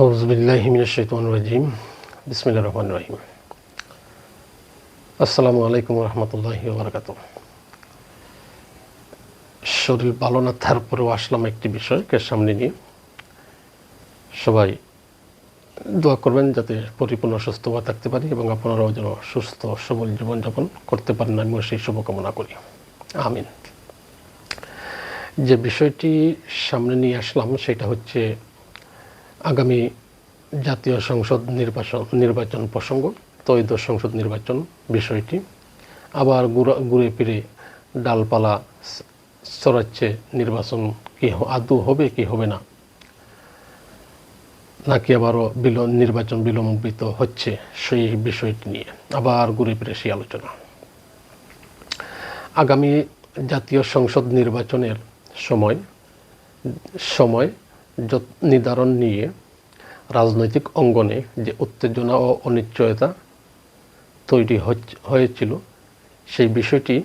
আউজবিল্লাহ মিনাশাইতান রাজিম বিসমিল্লা রহমান রহিম আসসালামু আলাইকুম রহমতুল্লাহি বারকাত শরীর ভালো না, তারপরেও আসলাম একটি বিষয়কে সামনে নিয়ে। সবাই দোয়া করবেন যাতে পরিপূর্ণ সুস্থ হওয়া থাকতে পারি এবং আপনারাও যেন সুস্থ সবল জীবনযাপন করতে পারেন। আমিও সেই শুভকামনা করি। আমিন। যে বিষয়টি সামনে নিয়ে আসলাম, সেটা হচ্ছে আগামী জাতীয় সংসদ নির্বাচন নির্বাচন প্রসঙ্গ তৈদ সংসদ নির্বাচন বিষয়টি। আবার ঘুরে ফিরে ডালপালা ছড়াচ্ছে নির্বাচন কি আদৌ হবে কি হবে না। নাকি আবারও বিল নির্বাচন বিলম্বিত হচ্ছে সেই বিষয়টি নিয়ে। আবার ঘুরে ফিরে সেই আলোচনা। আগামী জাতীয় সংসদ নির্বাচনের সময় সময় নির্ধারণ নিয়ে রাজনৈতিক অঙ্গনে যে উত্তেজনা ও অনিশ্চয়তা তৈরি হয়েছিল, সেই বিষয়টি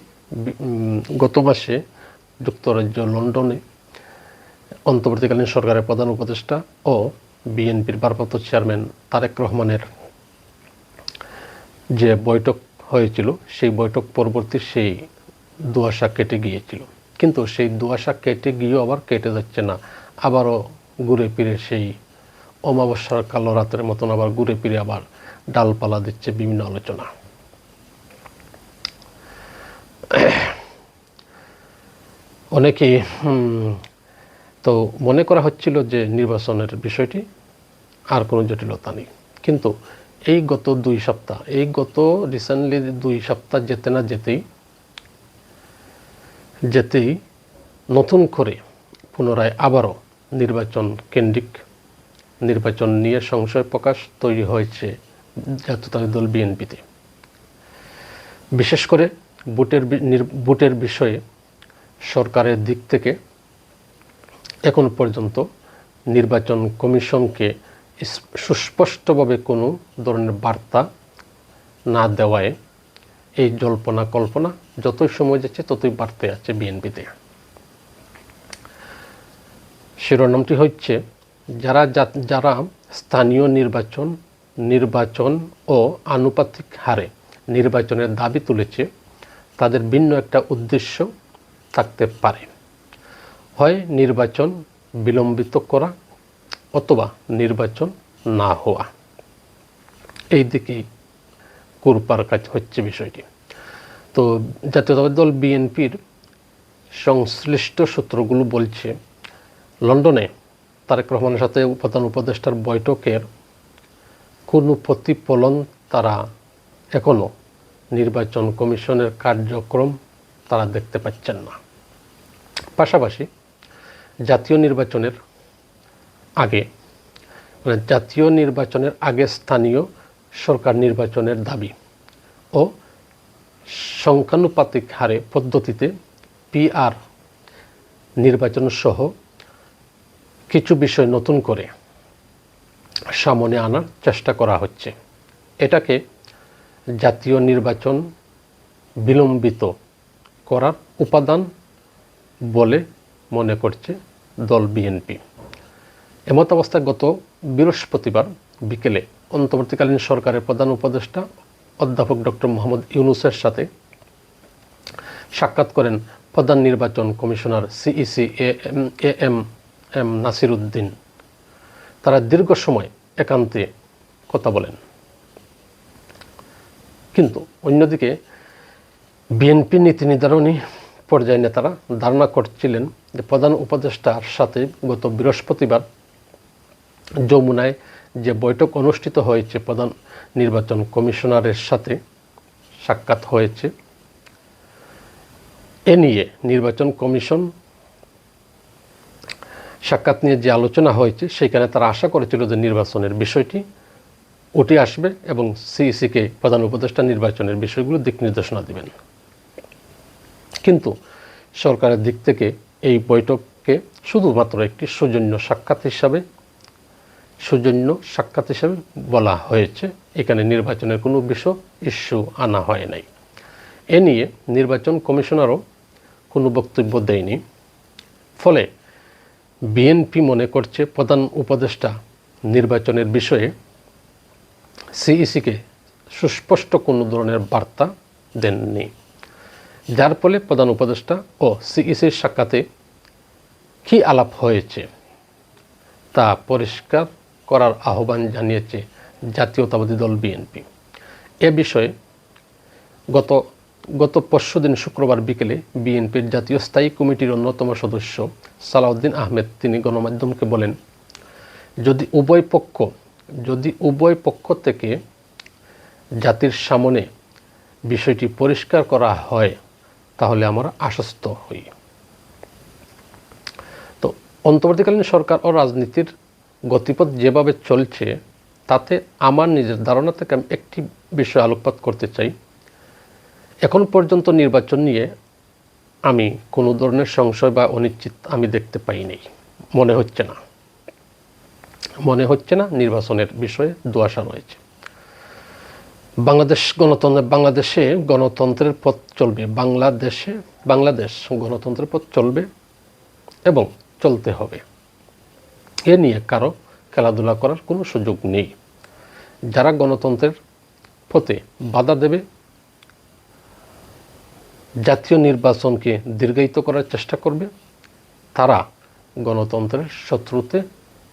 গত মাসে যুক্তরাজ্য লন্ডনে অন্তর্বর্তীকালীন সরকারের প্রধান উপদেষ্টা ও বিএনপির ভারপ্রাপ্ত চেয়ারম্যান তারেক রহমানের যে বৈঠক হয়েছিল, সেই বৈঠক পরবর্তী সেই দুয়াশা কেটে গিয়েছিল। কিন্তু সেই দুয়াশা কেটে গিয়েও আবার কেটে যাচ্ছে না। আবারও ঘুরে ফিরে সেই অমাবস্যার কালো রাতের মতন আবার ঘুরে ফিরে আবার ডালপালা দিচ্ছে বিভিন্ন আলোচনা। অনেকেই হুম, তো মনে করা হচ্ছিল যে নির্বাচনের বিষয়টি আর কোনো জটিলতা নেই। কিন্তু এই গত দুই সপ্তাহ এই গত রিসেন্টলি দুই সপ্তাহ যেতে না যেতেই যেতেই নতুন করে পুনরায় আবারও নির্বাচন কেন্দ্রিক নির্বাচন নিয়ে সংশয় প্রকাশ তৈরি হয়েছে জাতীয়তাবাদী দল বিএনপিতে। বিশেষ করে বুটের বুটের বিষয়ে সরকারের দিক থেকে এখন পর্যন্ত নির্বাচন কমিশনকে সুস্পষ্টভাবে কোনো ধরনের বার্তা না দেওয়ায় এই জল্পনা কল্পনা যতই সময় যাচ্ছে ততই বাড়তে আছে বিএনপিতে। শিরোনামটি হচ্ছে যারা যারা স্থানীয় নির্বাচন নির্বাচন ও আনুপাতিক হারে নির্বাচনের দাবি তুলেছে, তাদের ভিন্ন একটা উদ্দেশ্য থাকতে পারে। হয় নির্বাচন বিলম্বিত করা অথবা নির্বাচন না হওয়া। এই দিকেই কুরপার কাজ হচ্ছে বিষয়টি। তো জাতীয়তাবাদী দল বিএনপির সংশ্লিষ্ট সূত্রগুলো বলছে লন্ডনে তারেক রহমানের সাথে প্রধান উপদেষ্টার বৈঠকের কোনো প্রতিফলন তারা এখনও নির্বাচন কমিশনের কার্যক্রম তারা দেখতে পাচ্ছেন না। পাশাপাশি জাতীয় নির্বাচনের আগে মানে জাতীয় নির্বাচনের আগে স্থানীয় সরকার নির্বাচনের দাবি ও সংখ্যানুপাতিক হারে পদ্ধতিতে পিআর নির্বাচন সহ কিছু বিষয় নতুন করে সামনে আনার চেষ্টা করা হচ্ছে। এটাকে জাতীয় নির্বাচন বিলম্বিত করার উপাদান বলে মনে করছে দল বিএনপি। এমত অবস্থায় গত বৃহস্পতিবার বিকেলে অন্তর্বর্তীকালীন সরকারের প্রধান উপদেষ্টা অধ্যাপক ডক্টর মোহাম্মদ ইউনুসের সাথে সাক্ষাৎ করেন প্রধান নির্বাচন commissioner CEC A M M Nasir Uddin তারা দীর্ঘ সময় একান্তে কথা বলেন। কিন্তু অন্যদিকে বিএনপি নীতি নির্ধারণী পর্যায়ে নেতারা ধারণা করছিলেন যে প্রধান উপদেষ্টার সাথে গত বৃহস্পতিবার যমুনায় যে বৈঠক অনুষ্ঠিত হয়েছে প্রধান নির্বাচন কমিশনারের সাথে সাক্ষাৎ হয়েছে, এ নিয়ে নির্বাচন কমিশন সাক্ষাৎ নিয়ে যে আলোচনা হয়েছে সেখানে তারা আশা করেছিল যে নির্বাচনের বিষয়টি উঠে আসবে এবং সিইসিকে প্রধান উপদেষ্টা নির্বাচনের বিষয়গুলো দিক নির্দেশনা দেবেন। কিন্তু সরকারের দিক থেকে এই বৈঠককে শুধুমাত্র একটি সৌজন্য সাক্ষাৎ হিসাবে, সৌজন্য সাক্ষাৎ হিসাবে বলা হয়েছে। এখানে নির্বাচনের কোনো বিষয় ইস্যু আনা হয় নাই। এ নিয়ে নির্বাচন কমিশনারও কোনো বক্তব্য দেয়নি। ফলে বিএনপি মনে করছে প্রধান উপদেষ্টা নির্বাচনের বিষয়ে সিইসিকে সুস্পষ্ট কোনো ধরনের বার্তা দেননি। যার ফলে প্রধান উপদেষ্টা ও সিইসির সাক্ষাতে কী আলাপ হয়েছে তা পরিষ্কার করার আহ্বান জানিয়েছে জাতীয়তাবাদী দল বিএনপি। এ বিষয়ে গত গত পরশুদিন শুক্রবার বিকেলে বিএনপির জাতীয় স্থায়ী কমিটির অন্যতম সদস্য সালাউদ্দিন আহমেদ তিনি গণমাধ্যমকে বলেন, যদি উভয় পক্ষ, যদি উভয় পক্ষ থেকে জাতির সামনে বিষয়টি পরিষ্কার করা হয়, তাহলে আমরা আশ্বস্ত হই। তো অন্তর্বর্তীকালীন সরকার ও রাজনীতির গতিপথ যেভাবে চলছে, তাতে আমার নিজের ধারণা থেকে আমি একটি বিষয় আলোকপাত করতে চাই। এখন পর্যন্ত নির্বাচন নিয়ে আমি কোনো ধরনের সংশয় বা অনিশ্চিত আমি দেখতে পাইনি মনে হচ্ছে না। মনে হচ্ছে না নির্বাচনের বিষয়ে দোয়াশা রয়েছে। বাংলাদেশ গণতন্ত্র, বাংলাদেশে গণতন্ত্রের পথ চলবে। বাংলাদেশে, বাংলাদেশ গণতন্ত্রের পথ চলবে এবং চলতে হবে। এ নিয়ে কারও খেলাধুলা করার কোনো সুযোগ নেই। যারা গণতন্ত্রের পথে বাধা দেবে জাতীয় নির্বাচনকে দীর্ঘায়িত করার চেষ্টা করবে। তারা গণতন্ত্রের শত্রুতে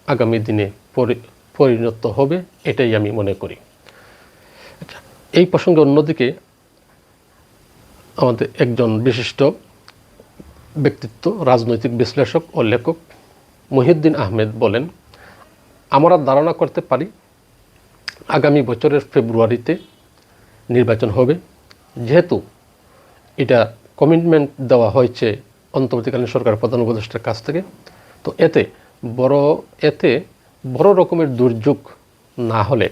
আগামী দিনে পরি- পরিণত হবে এটাই আমি মনে করি। আচ্ছা, এই প্রসঙ্গে অন্যদিকে আমাদের একজন বিশিষ্ট ব্যক্তিত্ব রাজনৈতিক বিশ্লেষক ও লেখক মহিউদ্দিন আহমেদ বলেন আমরা ধারণা করতে পারি আগামী বছরের ফেব্রুয়ারিতে নির্বাচন হবে। যেহেতু এটা কমিটমেন্ট দেওয়া হয়েছে অন্তর্বর্তীকালীন সরকার প্রধান উপদেষ্টার কাছ থেকে। তো এতে বড় এতে বড় রকমের দুর্যোগ না হলে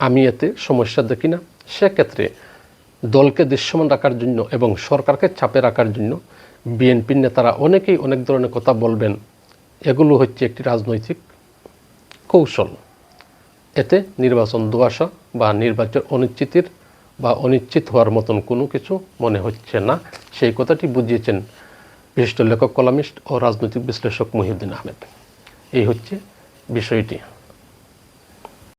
আমি এতে সমস্যা দেখি না। সেক্ষেত্রে দলকে দৃশ্যমান রাখার জন্য এবং সরকারকে চাপে রাখার জন্য বিএনপির নেতারা অনেকেই অনেক ধরনের কথা বলবেন। এগুলো হচ্ছে একটি রাজনৈতিক কৌশল। এতে নির্বাচন দোয়াশা বা নির্বাচন অনিশ্চিতির বা অনিশ্চিত হওয়ার মতন কোনো কিছু মনে হচ্ছে না। সেই কথাটি বুঝিয়েছেন বিশিষ্ট লেখক কলামিস্ট ও রাজনৈতিক বিশ্লেষক মহিউদ্দিন আহমেদ। এই হচ্ছে বিষয়টি।